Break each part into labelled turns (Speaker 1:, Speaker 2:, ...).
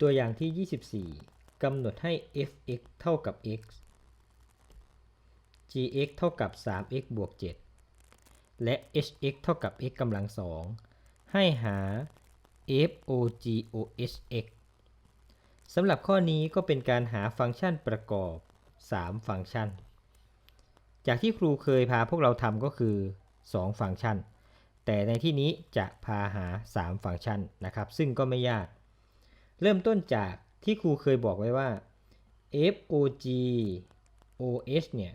Speaker 1: ตัวอย่างที่ 24 กำหนดให้ f(x) เท่ากับ x gx เท่ากับ 3x บวก 7 และ hx เท่ากับ x กำลังสองให้หา f o g o h x สำหรับข้อนี้ก็เป็นการหาฟังก์ชันประกอบ 3 ฟังก์ชัน จากที่ครูเคยพาพวกเราทำก็คือ 2 ฟังก์ชัน แต่ในที่นี้จะพาหา 3 ฟังก์ชันนะครับ ซึ่งก็ไม่ยาก เริ่มต้นจากที่ครูเคยบอกไว้ว่า fog os เนี่ย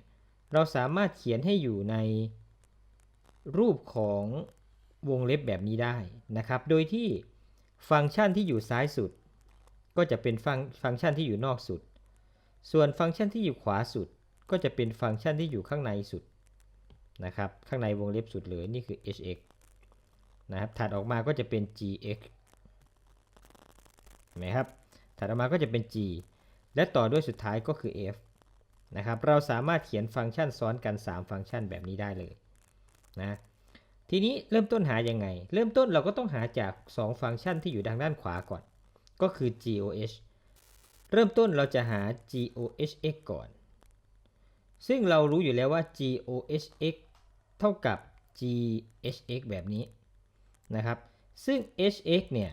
Speaker 1: เราสามารถเขียนให้อยู่ในรูปของวงเล็บแบบนี้ได้นะครับ โดยที่ฟังก์ชันที่อยู่ซ้ายสุด ก็จะเป็นฟังฟังก์ชันที่อยู่นอกสุด ส่วนฟังก์ชันที่อยู่ขวาสุด ก็จะเป็นฟังก์ชันที่อยู่ข้างในสุดนะครับ ข้างในวงเล็บสุดเลยนี่คือ hx นะครับ ถัดออกมาก็จะเป็น gx เห็นไหมครับ ถัดออกมาก็จะเป็น g และต่อด้วยสุดท้ายก็คือ f นะครับ เราสามารถเขียนฟังก์ชันซ้อนกัน 3 ฟังก์ชันแบบนี้ได้เลยนะ ทีนี้เริ่มต้นหายังไง เริ่มต้นเราก็ต้องหาจาก 2 ฟังก์ชันที่อยู่ทางด้านขวาก่อน ก็คือ goh เริ่มต้นเราจะหา gohx ก่อน ซึ่งเรารู้อยู่แล้วว่า gohx เท่ากับ ghx แบบนี้นะครับ ซึ่ง hx เนี่ย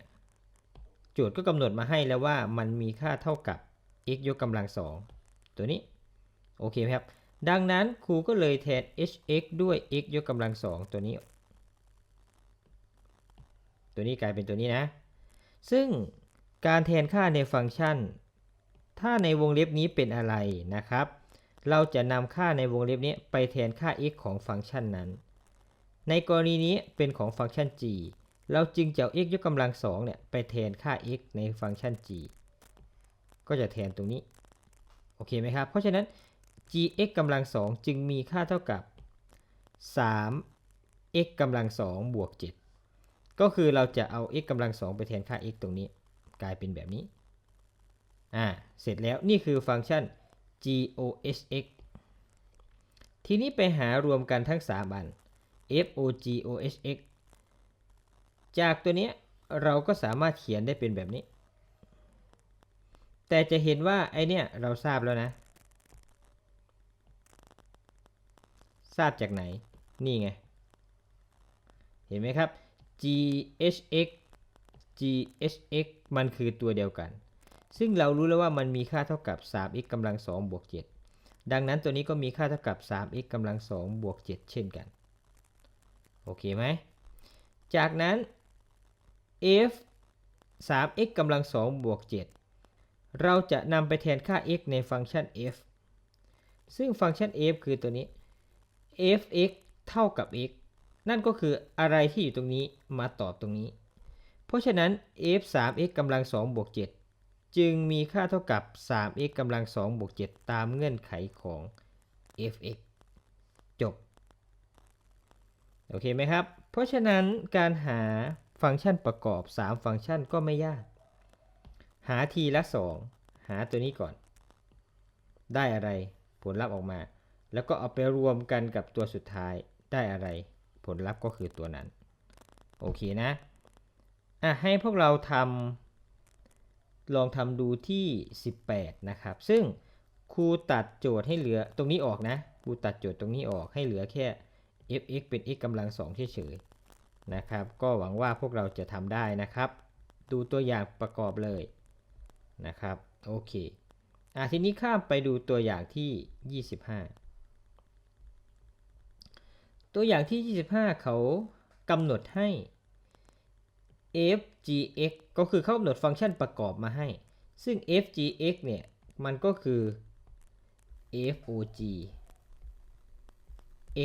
Speaker 1: โจทย์ก็กำหนดมาให้แล้วว่ามันมีค่าเท่ากับ x ยกกำลังสองตัวนี้ โอเคไหมครับ ดังนั้นครูก็เลยแทน hx ด้วย x ยกกำลังสองตัวนี้ ตัวนี้กลายเป็นตัวนี้นะ ซึ่งการแทนค่าในฟังก์ชัน ถ้าในวงเล็บนี้เป็นอะไรนะครับ เราจะนำค่าในวงเล็บนี้ไปแทนค่า x ของฟังก์ชันนั้น ในกรณีนี้เป็นของฟังก์ชัน g เราจึงจะเอา x ยกกำลังสองเนี่ยไปแทนค่า x ในฟังก์ชัน g ก็จะแทนตรงนี้ โอเคไหมครับ เพราะฉะนั้น gx กำลังสองจึงมีค่าเท่ากับ 3x กำลังสองบวก 7 ก็คือเราจะเอา x กำลังสองไปแทนค่า x ตรงนี้ กลายเป็นแบบนี้ อ่า เสร็จแล้วนี่คือฟังก์ชัน gohx ทีนี้ไปหารวมกันทั้ง 3 อัน fogOhx จากตัวนี้เราก็สามารถเขียนได้เป็นแบบนี้ แต่จะเห็นว่าไอเนี้ยเราทราบแล้วนะ ทราบจากไหน นี่ไง เห็นไหมครับ ghx ghx มันคือตัวเดียวกัน ซึ่งเรารู้แล้วว่ามันมีค่าเท่ากับ 3x กำลัง2บวก 7 ดังนั้นตัวนี้ก็มีค่าเท่ากับ 3x กำลัง2บวก 7 เช่นกัน โอเคไหม จากนั้น f 3x กำลัง2บวก 7 เราจะนำไปแทนค่า x ในฟังก์ชัน f ซึ่งฟังก์ชัน f คือตัวนี้ fx เท่ากับ x นั่นก็คืออะไรที่อยู่ตรงนี้มาตอบตรงนี้ เพราะฉะนั้น f 3x กำลัง2บวก 7 จึงมีค่าเท่ากับ 3x กำลัง2บวก 7 ตามเงื่อนไขของ fx จบ โอเคไหมครับ เพราะฉะนั้นการหา ฟังก์ชันประกอบ 3 ฟังก์ชันก็ไม่ยาก หาทีละ 2 หาตัวนี้ก่อน ได้อะไรผลลัพธ์ออกมา แล้วก็เอาไปรวมกันกับตัวสุดท้ายได้อะไร ผลลัพธ์ก็คือตัวนั้น โอเคนะอะให้พวกเราทำลองทำดูที่ 18 นะครับ ซึ่งครูตัดโจทย์ให้เหลือตรงนี้ออกนะครูตัดโจทย์ตรงนี้ออกให้เหลือแค่ fx เป็น x กำลังสองเฉยๆ นะครับ ก็หวังว่าพวกเราจะทำได้นะครับ ดูตัวอย่างประกอบเลยนะครับโอเคอะทีนี้ข้ามไปดูตัวอย่างที่ 25 ตัวอย่างที่ 25 เขากำหนดให้ f(gx) ก็คือเขากำหนดฟังก์ชันประกอบมาให้ ซึ่ง f(gx) เนี่ยมันก็คือ fog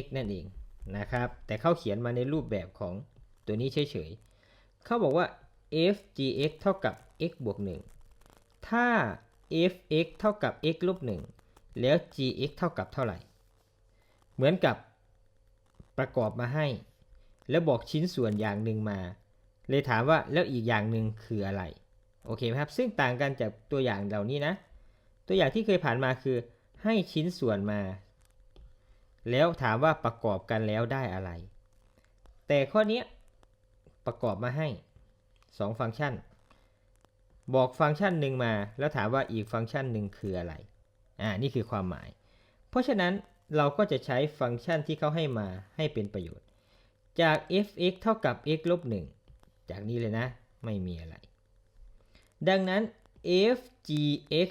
Speaker 1: x นั่นเองนะครับ แต่เขาเขียนมาในรูปแบบของ ตัวนี้เฉยๆเขาบอกว่า f(gx) เท่ากับ x บวก 1 ถ้า f(x) เท่ากับ x ลบ 1 แล้ว gx เท่ากับเท่าไหร่ เหมือนกับประกอบมาให้ แล้วบอกชิ้นส่วนอย่างหนึ่งมา เลยถามว่าแล้วอีกอย่างหนึ่งคืออะไร โอเคไหมครับ ซึ่งต่างกันจากตัวอย่างเหล่านี้นะ ตัวอย่างที่เคยผ่านมาคือ ให้ชิ้นส่วนมา แล้วถามว่าประกอบกันแล้วได้อะไร แต่ข้อนี้ ประกอบมาให้ 2 ฟังก์ชัน บอกฟังก์ชันหนึ่งมา แล้วถามว่าอีกฟังก์ชันหนึ่งคืออะไร อ่า นี่คือความหมาย เพราะฉะนั้นเราก็จะใช้ฟังก์ชันที่เขาให้มาให้เป็นประโยชน์ จาก f(x) เท่ากับ x ลบ1จากนี้เลยนะ ไม่มีอะไร ดังนั้น f g x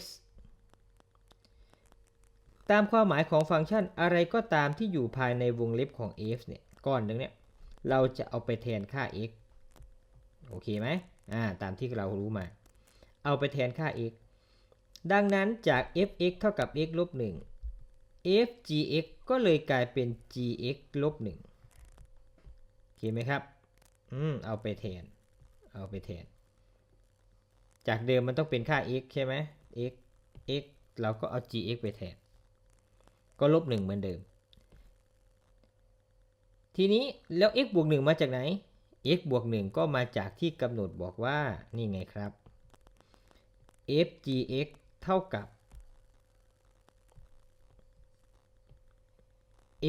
Speaker 1: ตามความหมายของฟังก์ชันอะไรก็ตามที่อยู่ภายในวงเล็บของ f เนี่ย ก้อนนึงเนี่ย เราจะเอาไปแทนค่า x โอเคไหมอ่าตามที่เรารู้มา เอาไปแทนค่า x ดังนั้นจาก f(x) เท่ากับ x ลบ1 f gx ก็เลยกลายเป็น gx ลบ1โอเคไหมครับ อืม เอาไปแทน เอาไปแทน จากเดิมมันต้องเป็นค่า x ใช่ไหม x x เราก็เอา gx ไปแทน ก็ลบ1เหมือนเดิม ทีนี้แล้ว x บวก1มาจากไหน x บวก 1 ก็มาจากที่กำหนดบอกว่า นี่ไงครับ f gx เท่ากับ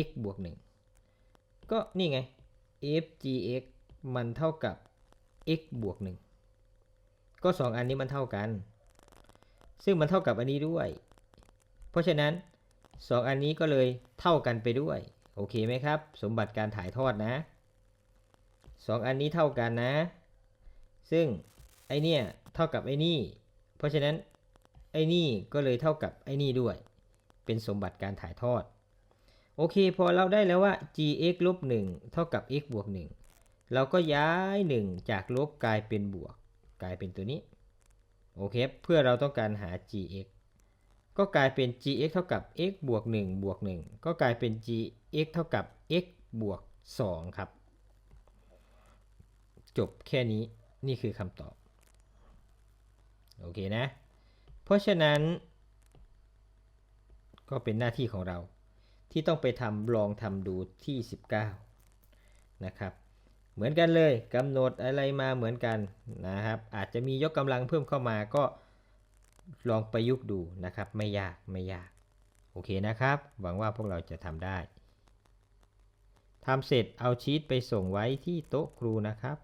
Speaker 1: x บวก 1 ก็นี่ไง f gx มันเท่ากับ x บวก 1 ก็ 2 อันนี้มันเท่ากัน ซึ่งมันเท่ากับอันนี้ด้วย เพราะฉะนั้น 2 อันนี้ก็เลยเท่ากันไปด้วย โอเคไหมครับ สมบัติการถ่ายทอดนะ 2 อันนี้เท่ากันนะ ซึ่งไอเนี่ยเท่ากับไอนี่ เพราะฉะนั้นไอนี่ก็เลยเท่ากับไอนี่ด้วย เป็นสมบัติการถ่ายทอด โอเค พอเราได้แล้วว่า gx ลบ1เท่ากับ x บวก1เราก็ย้าย 1 จากลบกลายเป็นบวก กลายเป็นตัวนี้ โอเค เพื่อเราต้องการหา gx ก็กลายเป็น gx เท่ากับ x บวก1บวก1ก็กลายเป็น gx เท่ากับ x บวก2ครับ จบแค่นี้นี่คือคำตอบ โอเคนะ เพราะฉะนั้น ก็เป็นหน้าที่ของเรา ที่ต้องไปทำลองทำดูที่ 19 นะครับ เหมือนกันเลยกำหนดอะไรมาเหมือนกันนะครับ อาจจะมียกกำลังเพิ่มเข้ามาก็ลองประยุกต์ดูนะครับ ไม่ยากไม่ยากโอเคนะครับ หวังว่าพวกเราจะทำได้ทำเสร็จเอาชีตไปส่งไว้ที่โต๊ะครูนะครับ